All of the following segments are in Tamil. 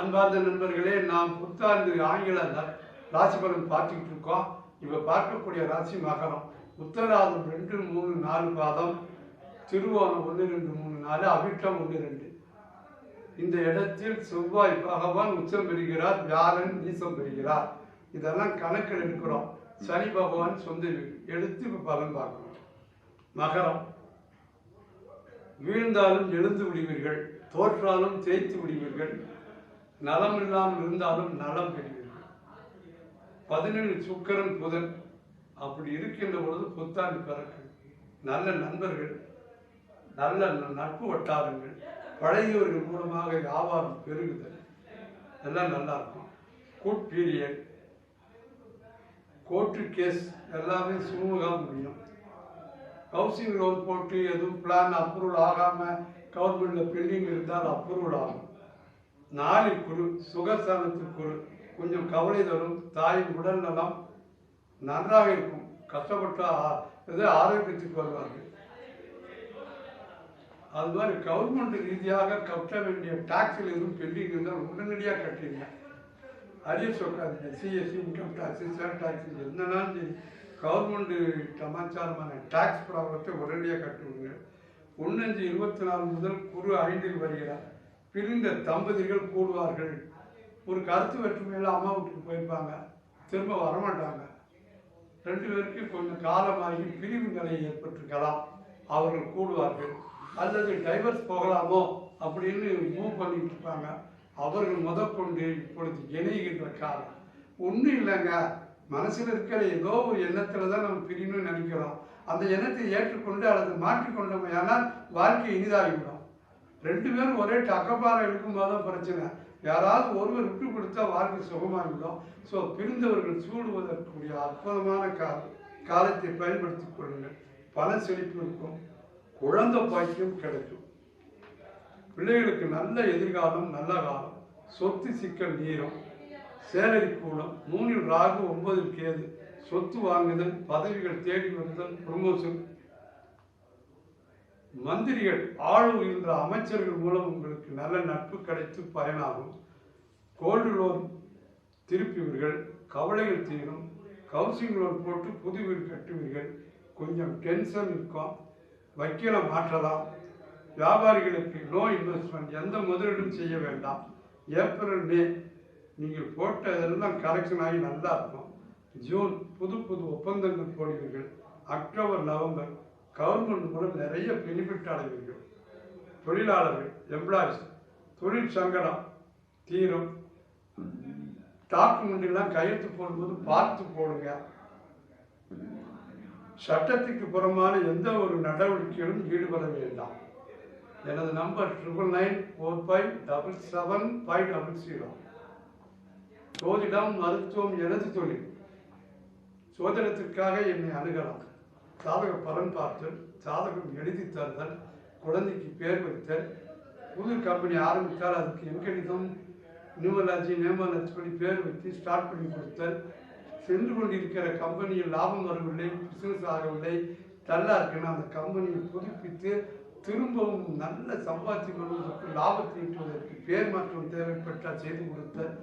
அன்பார்ந்த நண்பர்களே நாம் புத்தாண்டு ஆங்கில ராசி பலன் பார்த்துக்கிட்டு இருக்கோம். இப்போ பார்க்கக்கூடிய ராசி மகரம். உத்தராதம் ரெண்டு மூணு நாலு பாதம். திருவோணம் ஒன்று ரெண்டு மூணு நாலு அவிட்டம் ஒன்று ரெண்டு. இந்த இடத்தில் செவ்வாய் பகவான் உச்சம் பெறுகிறார் வியாழன் நீசம் பெறுகிறார். இதெல்லாம் கணக்கில் எடுக்கிறோம். சனி பகவான் சொந்த வீடு எடுத்து இப்போ பலன் பார்க்கணும். மகரம். வீழ்ந்தாலும் எழுந்து விடுவீர்கள். தோற்றாலும் தேய்த்து விடுவீர்கள். நலம் இல்லாமல் இருந்தாலும் நலம் பெறுவீர்கள். பதினேழு சுக்கரன் புதன். அப்படி இருக்கின்ற பொழுது புத்தாண்டு பிறக்கு நல்ல நண்பர்கள் நல்ல நட்பு வட்டாரங்கள் பழகியவர்கள் மூலமாக வியாபாரம் பெருகுதல். எல்லாம் நல்லா இருக்கும். குட் பீரியட் கோர்ட்டு கேஸ் எல்லாமே சுமூகமாக முடியும். ஹவுசிங் லோன் போட்டு எதுவும் பிளான் அப்ரூவல் ஆகாமல் கவர்மெண்ட்டில் பெண்டிங் இருந்தால் அப்ரூவல் ஆகும். நாளில் குரு சுகஸ்தானத்து குரு. கொஞ்சம் கவலை தரும். தாயின் உடல் நலம் நன்றாக இருக்கும். கஷ்டப்பட்டா இது ஆரோக்கியத்துக்கு வருவார்கள். அது மாதிரி கவர்மெண்ட் ரீதியாக கட்ட வேண்டிய டாக்ஸில் எதுவும் பெண்டிங் இருந்தால் உடனடியாக கட்டுறீங்க அரியர் சொல்லாதீங்க CSC income tax sale tax என்னன்னாலும் சரி கவர்மெண்ட் சமாச்சாரமான டாக்ஸ் ப்ராப்ளத்தை உடனடியாக கட்டுவீங்க. ஒன்னஞ்சு இருபத்தி நாலு முதல் குரு ஐந்தில் வருகிறார். பிரிந்த தம்பதிகள் கூடுவார்கள். ஒரு கருத்து வேற்றுமையில் அம்மா வீட்டுக்கு போயிருப்பாங்க. திரும்ப வரமாட்டாங்க. ரெண்டு பேருக்கு கொஞ்சம் காலமாகி பிரிவு நிலை ஏற்பட்டிருக்கலாம். அவர்கள் கூடுவார்கள். அல்லது டைவர்ஸ் போகலாமோ அப்படின்னு மூவ் பண்ணிட்டு இருப்பாங்க. அவர்கள் முதற்கொண்டு இப்பொழுது இணைகின்ற காலம். ஒன்றும் இல்லைங்க. மனசில் இருக்கிற ஏதோ ஒரு எண்ணத்தில் தான் நம்ம பிரியணும்னு நினைக்கிறோம். அந்த எண்ணத்தை ஏற்றுக்கொண்டு அல்லது மாற்றிக்கொண்டோமையானால் வாழ்க்கை இனிதாகிவிடும். ரெண்டு பேரும் ஒரே டக்கப்பாறை இருக்கும்போது தான் பிரச்சனை. யாராவது ஒருவர் விட்டு கொடுத்தா வாழ்க்கை சுகமாகிவிடும் ஸோ பிரிந்தவர்கள் சூடுவதற்குரிய அற்புதமான கால காலத்தை பயன்படுத்தி கொள்ளுங்கள். பல செழிப்பு இருக்கும். குழந்தை பாக்கியம் கிடைக்கும். பிள்ளைகளுக்கு நல்ல எதிர்காலம் நல்ல காலம். சொத்து சிக்கல் நீரம். சேலரி கூடம். மூணில் ராகு ஒன்பதில் கேது. சொத்து வாங்குதல் பதவிகள் தேடி வருதல் ப்ரொமோஷன் மந்திரிகள் ஆளுகின்ற அமைச்சர்கள் மூலம் உங்களுக்கு நல்ல நட்பு கிடைத்து பயனாகும். கோல்டு லோன் திருப்புவீர்கள் கவலைகள் தீரும். ஹவுசிங் லோன் போட்டு புது வீடு கட்டுவீர்கள். கொஞ்சம் டென்ஷன் இருக்கும். வக்கீலை மாற்றலாம். வியாபாரிகளுக்கு நோ இன்வெஸ்ட்மெண்ட் எந்த முதலீடும் செய்ய வேண்டாம். ஏப்ரல் மே நீங்கள் போட்டதெல்லாம் கரெக்ஷன் ஆகி நல்லா இருக்கும். ஜூன் புது புது ஒப்பந்தங்கள் போடுவீர்கள். அக்டோபர் நவம்பர் கவர்மெண்ட் மூலம் நிறைய பெனிஃபிட் அடைவீர்கள் தொழிலாளர்கள் எம்ப்ளாயிஸ் தொழில் சங்கடம் தீரும். டாக்குமெண்ட் எல்லாம் கையெழுத்து போடும்போது பார்த்து போடுங்க. சட்டத்துக்கு புறமான எந்த ஒரு நடவடிக்கையிலும் ஈடுபட வேண்டாம். எனது number triple nine four five double seven five double zero சோதிடம் மருத்துவம் எனது தொழில். சோதனத்திற்காக என்னை அணுகலாம். சாதக பலன் பார்த்தல் சாதகம் எழுதி தருதல் குழந்தைக்கு பேர் வைத்தல் புது கம்பெனி ஆரம்பித்தால் அதுக்கு எண்கணிதம் நியூமலாஜி நியமலாஜி படி பேர் வைத்து ஸ்டார்ட் பண்ணி கொடுத்தல். சென்று கொண்டிருக்கிற கம்பெனியில் லாபம் வரவில்லை பிஸ்னஸ் ஆகவில்லை டல்லா இருக்குன்னு அந்த கம்பெனியை புதுப்பித்து திரும்பவும் நல்ல சம்பாதித்து கொள்வதற்கு லாபத்தை ஈட்டுவதற்கு பேர் மாற்றம் தேவைப்பட்டால் செய்து கொடுத்தல்.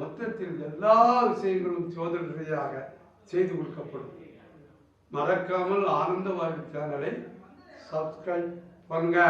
மொத்தத்தில் எல்லா விஷயங்களும் சோதனையாக செய்து கொடுக்கப்படும். மறக்காமல் ஆனந்த வாழ்வு சேனலை சப்ஸ்கிரைப் பண்ணுங்க.